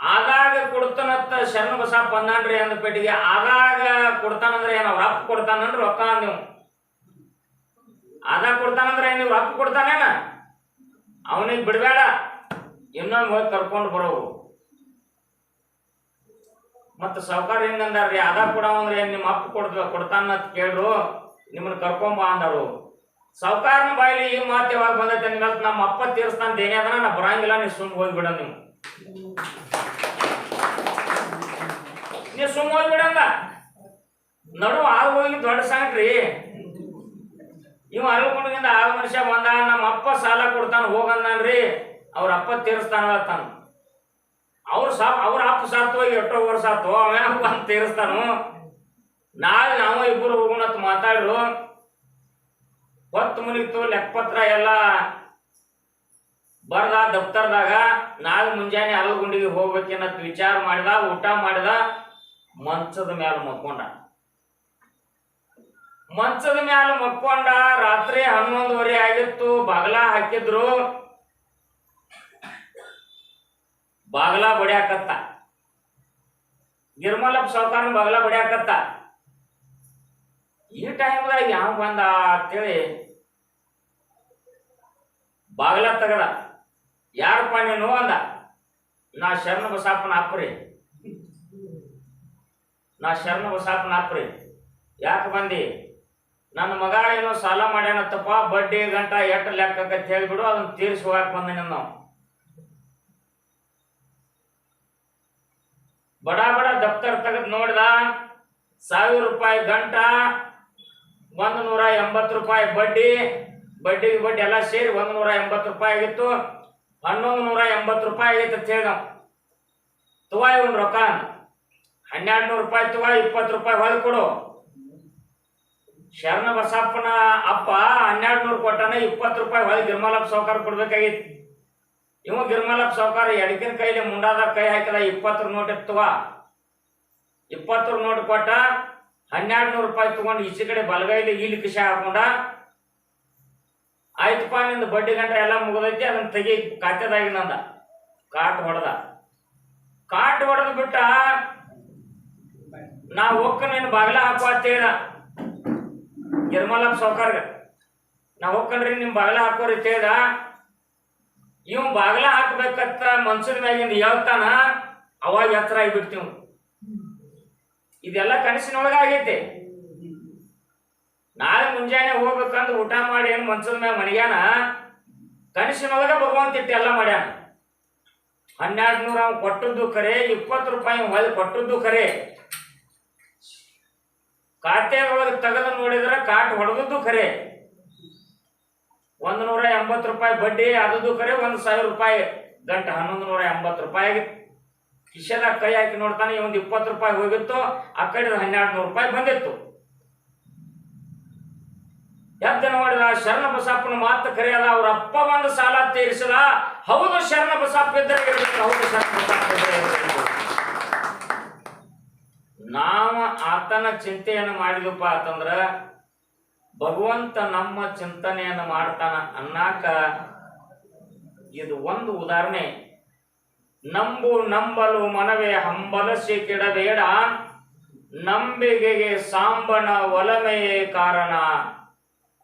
ಆಗಾಗ ಕೊಡ್ತಾನತ್ತ ಶರಣ ಬಸಪ್ಪ ಅಂದಾನ್ರಿ ಅಂದ ಪೇಟಿಗೆ ಆಗಾಗ ಕೊಡ್ತಾನಂದ್ರೆ ಏನ್ ಅವ್ರ ಅಪ್ಪ ಕೊಡ್ತಾನಂದ್ರೆ ರೊಕ್ಕ ನೀವು. ಆದಾಗ ಕೊಡ್ತಾನಂದ್ರೆ ಏನ್ ನೀವು ರೊಕ್ಕ ಕೊಡ್ತಾನೇನ? ಅವನಿಗೆ ಬಿಡಬೇಡ. ಇನ್ನೊಂದು ಹೋಗಿ ಕರ್ಕೊಂಡು ಬರೋವು ಮತ್ತು ಸಾವುಕಾರ ಹೆಂಗಂದಾರ್ರಿ ಅದ ಕೊಡವಂದ್ರೆ ಏನು ನಿಮ್ಮ ಅಪ್ಪ ಕೊಡ್ತ ಕೊಡ್ತಾನ ಅಂತ ಕೇಳ್ರು, ನಿಮ್ಮನ್ನ ಕರ್ಕೊಂಬ ಅಂದರು. ಸಾವುಕಾರನ ಬಾಯಿಲಿ ಈ ಮಾತು ಯಾವಾಗ ಬಂದೈತೆ ನಮ್ಮ ಅಪ್ಪ ತೀರಿಸ್ತಾನ ಏನೇ ಅದನ್ನ, ನಾ ಬರಂಗಿಲ್ಲ ನೀವು ಸುಮ್ಮನೆ ಹೋಗ್ಬಿಡ ನೀವು. ನೀವು ಸುಮ್ಮ ಹೋಗ್ಬಿಡಂಗ ನಡು ಆಗ ಹೋಗಿ ದೊಡ್ಡ ಸಂಗ್ರಿ ಇವ ಅರಗುಂಡದಿಂದ ಆರು ಮನುಷ್ಯ ಬಂದ, ನಮ್ಮ ಅಪ್ಪ ಸಾಲ ಕೊಡ್ತಾನ ಹೋಗಂದನ್ರಿ ಅವ್ರ ಅಪ್ಪ ತೀರಿಸ್ತಾನ ತಾನು. ಅವ್ರ ಸಾ, ಅವ್ರ ಅಪ್ಪ ಸಾತು ಎಷ್ಟೋ ವರ್ಷ ಆತು ಅವೇನಪ್ಪ ಅಂತ ತೀರಿಸ್ತಾನು? ನಾಳೆ ನಾವು ಇಬ್ಬರು ಹೋಗೋಣ ಮಾತಾಡ್ರು. ಹೊತ್ತು ಮುನಿತ್ತು ಲೆಕ್ಕಪತ್ರ ಎಲ್ಲ ಬರ್ದ ದಫ್ತರ್ದಾಗ ನಾಳೆ ಮುಂಜಾನೆ ಅರಗುಂಡಿಗೆ ಹೋಗ್ಬೇಕನ್ನತ್ ವಿಚಾರ ಮಾಡಿದ, ಊಟ ಮಾಡಿದ, ಮಂಚದ ಮ್ಯಾಲ ಮಕ್ಕೊಂಡ. ಮಂಚದ ಮ್ಯಾಲ ಮಕ್ಕೊಂಡ, ರಾತ್ರಿ ಹನ್ನೊಂದುವರೆ ಆಗಿತ್ತು, ಬಾಗಲ ಹಾಕಿದ್ರು. ಬಾಗಲ ಬಡಿಯಾಕತ್ತ. ನಿರ್ಮಲ ಸಾವುಕಾರ ಬಾಗಲ ಬಡಿಯಾಕತ್ತ. ಈ ಟೈಮ್ದಾಗ ಯಾವ ಬಂದ ಅಂತೇಳಿ, ಬಾಗಲ ತೆಗದ. ಯಾರಪ್ಪ ನೀನು ಅಂದ? ನಾ ಶರಣ ಬಸಾಪನ ಅಪ್ರಿ ನಾ ಶರಣ ಬಸಾಪನ ಅಪ್ರಿ ಯಾಕೆ ಬಂದಿ? ನನ್ನ ಮಗ ಏನೋ ಸಾಲ ಮಾಡ್ಯಾನತ್ತಪ್ಪ ಬಡ್ಡಿ ಗಂಟ ಎಷ್ಟು ಲೆಕ್ಕಕ್ಕೆ ಹೇಳ್ಬಿಡು, ಅದನ್ನ ತೀರಿಸಿ ಹೋಗಕ್ಕೆ ಬಂದಿನ ನಾವು ಬಡ ಬಡ ದಫ್ತರ್ ತೆಗೆದು ನೋಡ್ದ, ಸಾವಿರ ರೂಪಾಯಿ ಗಂಟ, ಒಂದು ನೂರ ಎಂಬತ್ತು ರೂಪಾಯಿ ಬಡ್ಡಿ ಬಡ್ಡಿಗೆ ಬಡ್ಡಿ ಎಲ್ಲ ಸೇರಿ ಒಂದು ನೂರ ಎಂಬತ್ತು ರೂಪಾಯಿ ಆಗಿತ್ತು. ಹನ್ನೊಂದು ನೂರ ಎಂಬತ್ತು ರೂಪಾಯಿ ಆಗೈತೆ ಅಂತ ಹೇಳಿ ನಾವು ಇವನ್ ರೊಕ್ಕ. ಹನ್ನೆರಡು ನೂರು ರೂಪಾಯಿ ತುವಾ ಇಪ್ಪತ್ತು ರೂಪಾಯಿ ಹೊಳ್ಳಿ ಕೊಡು. ಶರಣ ಬಸಪ್ಪನ ಅಪ್ಪ ಹನ್ನೆರಡು ನೂರು ಕೊಟ್ಟನ ಇಪ್ಪತ್ತು ರೂಪಾಯಿ ಹೊಲ್ ಗಿರ್ಮಲಪ್ಪ ಸಾವುಕಾರ ಕೊಡ್ಬೇಕಾಗಿತ್ತು. ಇವ ಗಿರ್ಮಲಪ್ಪ ಸಾವುಕಾರ ಎಡಕಿನ ಕೈಲಿ ಮುಂಡಾದ ಕೈ ಹಾಕಿದ ಇಪ್ಪತ್ತರ ನೋಟ್ ಇತ್ತುವ ಇಪ್ಪತ್ತರ ನೋಟ್ ಕೊಟ್ಟ ಹನ್ನೆರಡು ನೂರು ರೂಪಾಯಿ ತಗೊಂಡು ಈಚೆ ಕಡೆ ಬಲಗೈಲಿ ಇಲ್ಲಿ ಕಿಶೆ ಹಾಕೊಂಡ. ಆಯ್ತಪ್ಪ ನಿಂದು ಬಡ್ಡಿ ಗಂಟೆ ಎಲ್ಲ ಮುಗಿದೈತಿ, ಅದನ್ನ ತೆಗಿ ನಂದ ಕಾಟ್ ಹೊಡೆದ. ಕಾಟ್ ಹೊಡೆದು ಬಿಟ್ಟ ನಾ ಒಕ್ಕ ನೀನು ಬಾಗಿಲ ಹಾಕುವ ಅಂತ ಹೇಳ್ದ ಸೌಕರ್ಗ ನಾ ಹೋಗ್ಕಂಡ್ರಿ ನಿಮ್ ಬಾಗಿಲ ಹಾಕೋರಿ ಅಂತ ಹೇಳ್ದ ಇವ್ ಬಾಗಿಲ ಹಾಕ್ಬೇಕತ್ತ ಮನ್ಸಿನ ಮ್ಯಾಗಿಂದ ಹೇಳ್ತಾನ, ಅವಾಗ ಎತ್ತರ ಆಗಿಬಿಡ್ತೀವಿ. ಇದೆಲ್ಲ ಕನಸಿನೊಳಗ ಆಗೈತೆ. ನಾಳೆ ಮುಂಜಾನೆ ಹೋಗ್ಬೇಕಂದ್ರೆ ಊಟ ಮಾಡಿ ಏನು ಮನ್ಸದ ಮ್ಯಾಗ ಮನೆಗ್ಯಾನ? ಕನಸಿನೊಳಗ ಭಗವಂತ ಇಟ್ಟು ಎಲ್ಲ ಮಾಡ್ಯಾನ. ಹನ್ನೆರಡು ನೂರ ಅವ್ನು ಕೊಟ್ಟದ್ದು ಕರೆ ಇಪ್ಪತ್ತು ರೂಪಾಯಿ ಹೊಲ್ ಕೊಟ್ಟದ್ದು ಕರೆ ಒಳಗೆ ತೆಗೆದು ನೋಡಿದ್ರೆ ಕಾಟ್ ಹೊಡೆದದ್ದು ಖರೆ. ಒಂದು ನೂರ ಎಂಬತ್ತು ರೂಪಾಯಿ ಬಡ್ಡಿ ಅದದ್ದು ಖರೆ, ಒಂದು ಸಾವಿರ ರೂಪಾಯಿ ಗಂಟ ಹನ್ನೊಂದು ನೂರ ಎಂಬತ್ತು ರೂಪಾಯಿ ಕಿಶೆದಾಗ ಕೈ ಹಾಕಿ ನೋಡ್ತಾನೆ ಒಂದು ಇಪ್ಪತ್ತು ರೂಪಾಯಿ ಹೋಗಿತ್ತು, ಆ ಕಡೆ ಹನ್ನೆರಡು ನೂರು ರೂಪಾಯಿ ಬಂದಿತ್ತು. ಎದ್ದ ನೋಡಿದ ಶರಣ ಬಸಪ್ಪನ ಮಾತು ಕರೆಯಲ್ಲ, ಅವ್ರ ಅಪ್ಪ ಬಂದು ಸಾಲ ತೀರಿಸದ ಹೌದು ಶರಣ ಬಸಪ್ಪ ಇದ್ದರೆ ಹೌದು ಶರಣ ಬಸಪ್ಪ ನಾವು ಆತನ ಚಿಂತೆಯನ್ನು ಮಾಡಿದಪ್ಪ ಅಂತಂದ್ರ, ಭಗವಂತ ನಮ್ಮ ಚಿಂತನೆಯನ್ನು ಮಾಡ್ತಾನ ಅನ್ನಾಕ ಇದು ಒಂದು ಉದಾಹರಣೆ. ನಂಬು, ನಂಬಲು, ಮನವೇ ಹಂಬಲಸಿ ಕೆಡಬೇಡ ನಂಬಿಕೆಗೆ ಸಾಂಬಣ, ಒಲಮೆಯೇ ಕಾರಣ.